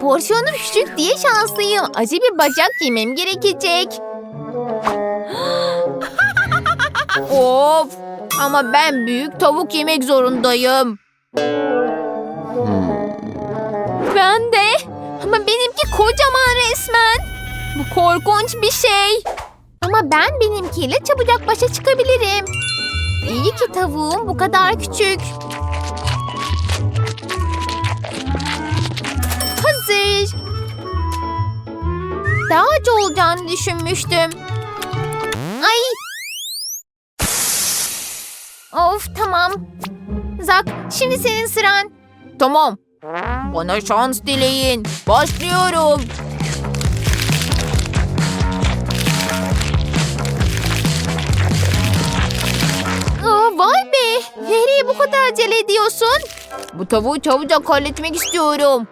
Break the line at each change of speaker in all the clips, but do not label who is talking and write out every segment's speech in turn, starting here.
Porsiyonu küçük diye şanslıyım. Acı bir bacak yemem gerekecek. of! Ama ben büyük tavuk yemek zorundayım. Ben de. Ama benimki kocaman resmen. Bu korkunç bir şey. Ama ben benimkiyle çabucak başa çıkabilirim. İyi ki tavuğum bu kadar küçük. Daha acı olacağını düşünmüştüm. Ay. Of tamam. Zak şimdi senin sıran. Tamam. Bana şans dileyin. Başlıyorum. Aa, vay be. Nereye bu kadar acele ediyorsun? Bu tavuğu çabucak halletmek istiyorum.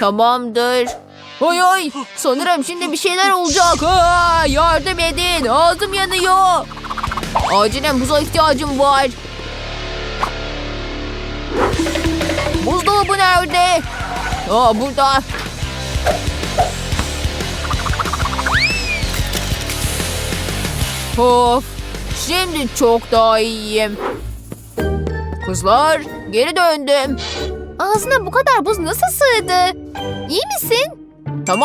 Tamamdır. Oy oy. Sanırım şimdi bir şeyler olacak. Aa, yardım edin. Ağzım yanıyor. Acilen buza ihtiyacım var. Buzdolabı nerede? Aa burada. Of. Şimdi çok daha iyiyim. Kızlar geri döndüm. Ağzına bu kadar buz nasıl sığdı? İyi misin? Tamam